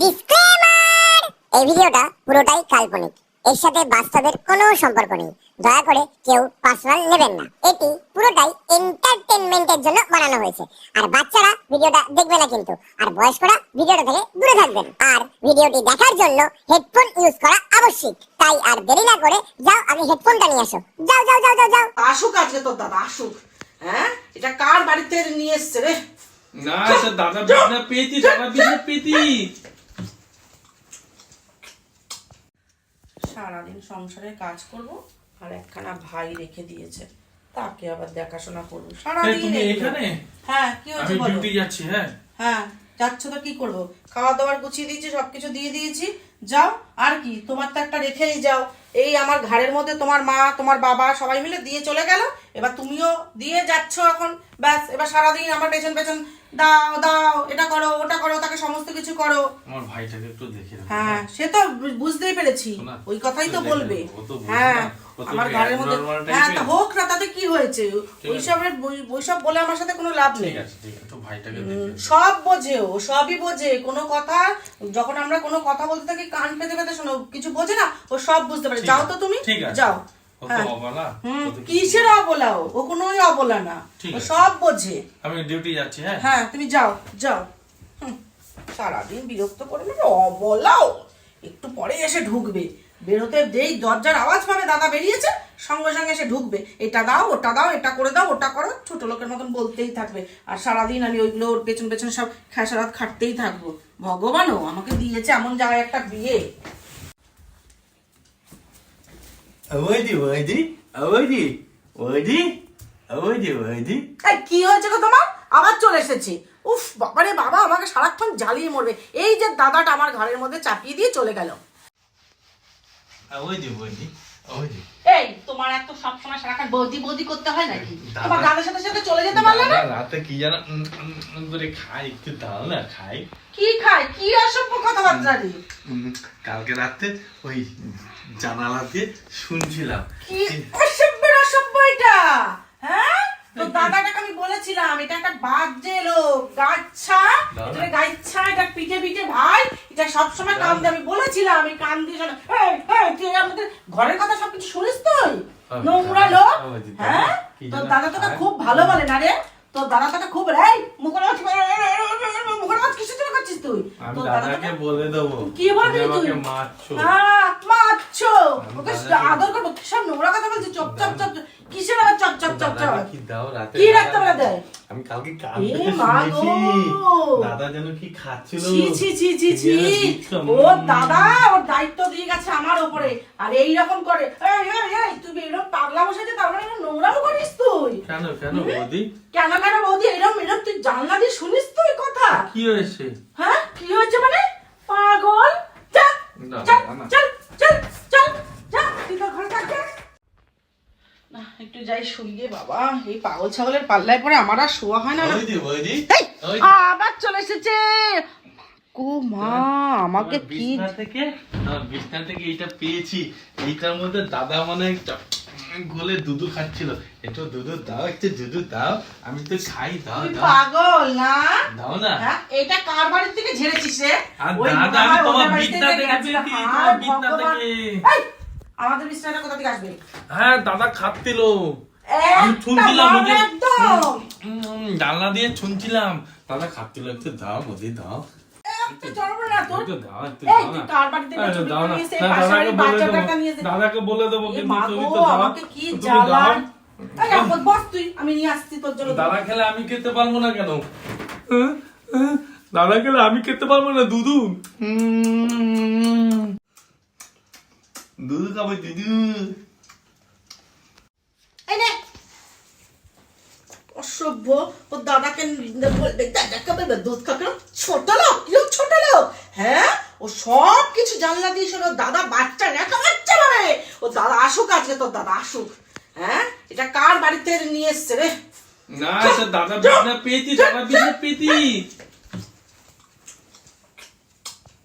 Disclaimer এই ভিডিওটা পুরোটাই কাল্পনিক। এর সাথে বাস্তবের কোনো সম্পর্ক নেই। দয়া করে কেউ পার্সোনাল নেবেন না। এটি পুরোটাই এন্টারটেনমেন্টের জন্য বানানো হয়েছে। আর বাচ্চারা ভিডিওটা দেখবে না কিন্তু। আর বয়স্করা ভিডিওটা থেকে দূরে থাকবেন। আর ভিডিওটি দেখার জন্য হেডফোন ইউজ করা আবশ্যিক। তাই আর দেরি না করে যাও আগে হেডফোনটা নিয়ে আসো। যাও যাও যাও যাও যাও। আসুক আজকে তোর দাদা আসুক। হ্যাঁ? এটা কার বাড়িতে নিয়ে এসছে রে? না এটা দাদা পেতি দাদা পেতি সারাদিন সংসারের কাজ করব আর একখানা ভাই রেখে দিয়েছে। তাকে আবার দেখাশোনা করব। সারাদিন এখানে? হ্যাঁ কি হচ্ছে হয়েছে বলো? যাচ্ছি হ্যাঁ। হ্যাঁ যাচ্ছ তো কি করব? খাওয়া দাওয়ার গুছিয়ে দিয়েছি সবকিছু দিয়ে দিয়েছি। যাও আর কি তোমার তো একটা রেখেই যাও। এই আমার ঘাড়ের মধ্যে তোমার মা তোমার বাবা সবাই মিলে দিয়ে চলে গেল। এবার তুমিও দিয়ে যাচ্ছ এখন। ব্যাস এবার সারাদিন আমার পেছন পেছন দাও দাও এটা করো ওটা করো তাকে সমস্ত কিছু করো। আমার ভাইটাকে একটু দেখে হ্যাঁ সে তো বুঝতেই পেরেছি। ওই কথাই তো বলবে। হ্যাঁ আমার ঘরের মধ্যে হ্যাঁ তা হোক না তাতে কি হয়েছে। ওইসবের ওই- ওইসব বলে আমার সাথে কোনো লাভ নেই। সব বোঝে ও সবই বোঝে। কোনো কথা যখন আমরা কোনো কথা বলতে থাকি কান পেতে পেতে শোনো কিছু বোঝে না ও সব বুঝতে পারে। যাও তো তুমি যাও। হ্যাঁ। কিসের অবলা ও? কোনোই অবলা না। ও সব বোঝে। আমি ডিউটি যাচ্ছি হ্যাঁ? হ্যাঁ তুমি যাও যাও। সারাদিন বিরক্ত করে অবলাও একটু পরে এসে ঢুকবে। বেরোতে যেই দরজার আওয়াজ পাবে দাদা বেরিয়েছে সঙ্গে সঙ্গে সে ঢুকবে। এটা দাও ওটা দাও এটা করে দাও ওটা করো ছোট লোকের মতন বলতেই থাকবে। আর সারাদিন আমি ওইগুলো ওর পেছন পেছন সব খেসারাত খাটতেই থাকব। ভগবানও আমাকে দিয়েছে এমন জায়গায় একটা বিয়ে। ওইদি ওইদি ওইদি ওইদি ওইদি ওইদি কি হয়েছে গো তোমার? আবার চলে এসেছি। উফ বাবারে বাবা আমাকে সারাক্ষণ জ্বালিয়ে মরবে। এই যে দাদাটা আমার ঘরের মধ্যে চাপিয়ে দিয়ে চলে গেল। ওইদি ওইদি ওইদি এই তোমার এত সবসময় সারাক্ষণ বৌদি বৌদি করতে হয় নাকি? তোমার দাদার সাথে সাথে চলে যেতে পারলে না? রাতে কি জানো উম, উম, উম করে খাই একটু দাও না খাই কি খায়? কি অসভ্য কথাবার্তা রে? কালকে রাতে ওই জানালা দিয়ে শুনছিলাম। কি অসভ্য অসভ্য এটা? হ্যাঁ? তো দাদাটাকে আমি বলেছিলাম এটা একটা বাজে লোক দাদা। এটা গাইচ্ছা এটা পিঠে পিঠে ভাই এটা সবসময় কান দিয়ে আমি বলেছিলাম আমি কান দিয়ে শোনা এই এই তুই আমাদের ঘরের কথা সবকিছু শুনিস তুই? নোংরা লোক? হ্যাঁ তোর দাদা তোকে খুব ভালো বলে না রে? তোর দাদা তোকে খুব এই মুখের মাছ মুখের মাছ করছিস তুই? তোর দাদাকে বলে দেবো। কি বলবি তুই? মারছো। হ্যাঁ, মারছো। ওকে আদর করব সব নোংরা কথা বলছি চপ চপ চপ। কিসের আবার চপ চপ চপ চপ কি দাও রাতে? কি রাত্রেবেলা দেয়? আমি কালকে কান থেকে শুনেছি। দাদা যেন কি খাচ্ছিল। ছি ছি ছি ছি ছি। কি যেন দিচ্ছ, ও দাদা ওর দায়িত্ব দিয়ে গেছে আমার উপরে আর এই রকম করে। এই এই এই তুই এরকম পাগলা বসেছে তার মানে নোংরাও করিস তুই? কেন কেন বৌদি? কেন কেন বৌদি? এরকম এরকম তুই জানলা দিয়ে শুনিস তুই কথা? কি হয়েছে? হ্যাঁ? কি হয়েছে মানে? পাগল চল না, চল না, না। চল চল চল চল তুই তোর ঘরে থাক যা। না একটু যাই শুইয়ে বাবা এই পাগল ছাগলের পাল্লায় পরে আমার আর শোয়া হয় না আবার চলে এসেছে। কো মা আমাকে কি থেকে বিছনা থেকে এইটা পেয়েছি। এইটার মধ্যে দাদা মানে গোলে দুধু খাচ্ছিল। একটু দুধু দাও একটু দুধু দাও আমি তো খাই দাও দাও। পাগল না? দাও না। হ্যাঁ এটা কার বাড়ির থেকে ঝেড়েছিস রে? দাদা, আমি তোমার ওদের থেকে পেয়েছি, তোমার বিছনা থেকে। আমাদের বিছনাটা কোথা থেকে আসবে? হ্যাঁ দাদা খাচ্ছিল। শুনছিলাম জানলা দিয়ে শুনছিলাম। দাদা খাচ্ছিল একটু দাও বৌদি দাও। দাদাকে বলে দেবো। আমি নিয়ে আসছি তোর জন্য দাদা খেলে আমি খেতে পারব না কেন? হ্যাঁ? হ্যাঁ? দাদা খেলে আমি খেতে পারব না দুধু। দুধু খাব নে। অসভ্য। ওর দাদাকে বলবে দাদাকে বলবে দুধ খাবে? ছোট লোক লোক ছোট লোক। হ্যাঁ? ও সব কিছু জানলা দিয়ে শোনো দাদা বাচ্চা একা বাচ্চা মানে ও দাদা আসুক আজকে তোর দাদা আসুক। হ্যাঁ? এটা কার বাড়িতে নিয়ে এসছে রে? না দাদা পেতি দাদা পেতি